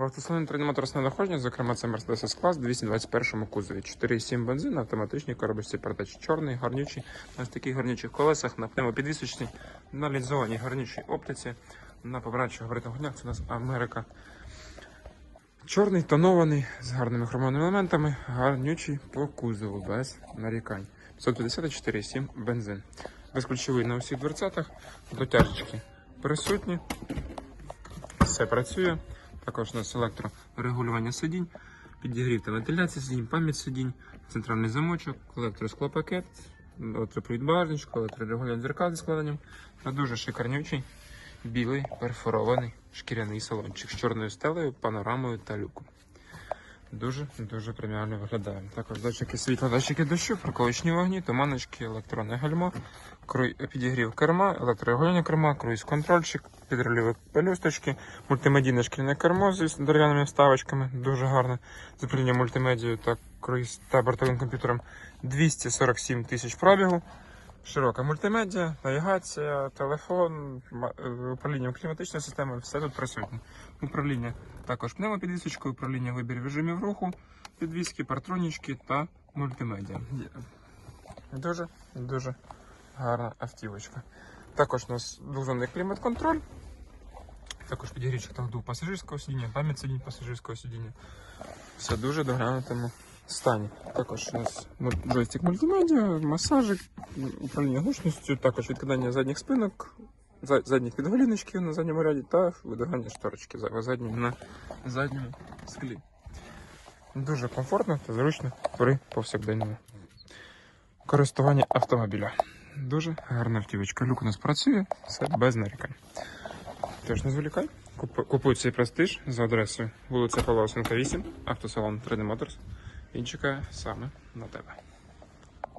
В автосалоні треномоторне доходження, зокрема, це Mercedes S-Class 221 кузові. 4,7 бензин, автоматичній коробочці передач. Чорний, гарнючий, на таких гарнючих колесах, на пневмопідвісочній, на лінзованій гарнючій оптиці, на побрачих габаритних гонях. Це у нас Америка. Чорний, тонований, з гарними хромовими елементами, гарнючий по кузову, без нарікань. 554,7 бензин. Безключовий на усіх дверцятах, дотяжечки присутні. Все працює. Також у нас електрорегулювання сидінь, підігрів та вентиляція сидінь, пам'ять сидінь, центральний замочок, електросклопакет, електропривід багажничку, електрорегулювання дзеркал зі складенням та дуже шикарнючий білий перфорований шкіряний салончик з чорною стелею, панорамою та люком. Дуже дуже преміально виглядає. Також датчики світла, датчики дощу, приколочні вогні, туманочки, електронне гальмо, підігрів керма, електрорегулювання керма, круїз-контрольчик, підрульові пелюсточки, мультимедійне шкільне кермо з дерев'яними вставочками, дуже гарне. З управлінням мультимедією та круїз та бортовим комп'ютером 247 тисяч пробігу. Широка мультимедіа, навігація, телефон, е, управління кліматичною системою, все тут присутнє. Управління також пневмопідвісочкою, управління вибір режимів руху, підвіски, партронічки та мультимедіа. Дуже, дуже гарна автівочка. Також у нас двозонний клімат-контроль. Також підігрівчик та вдув пасажирського сидіння, пам'ять сидінь пасажирського сидіння. Все дуже доглянутому стані. Також у нас муль- джойстик мультимедіа, масажик, управління гучністю, також відкидання задніх спинок, за- задніх підголіночків на задньому ряді та видагання шторочки за- задньої на задньому склі. Дуже комфортно та зручно при повсякденному користуванні автомобіля. Дуже гарна автівочка. Люк у нас працює, все без нарікань. Тож не зволікай. Куп- Купуй цей престиж за адресою вулиця Павла Осенка 8, автосалон 3D Motors. Він чекає саме на тебе.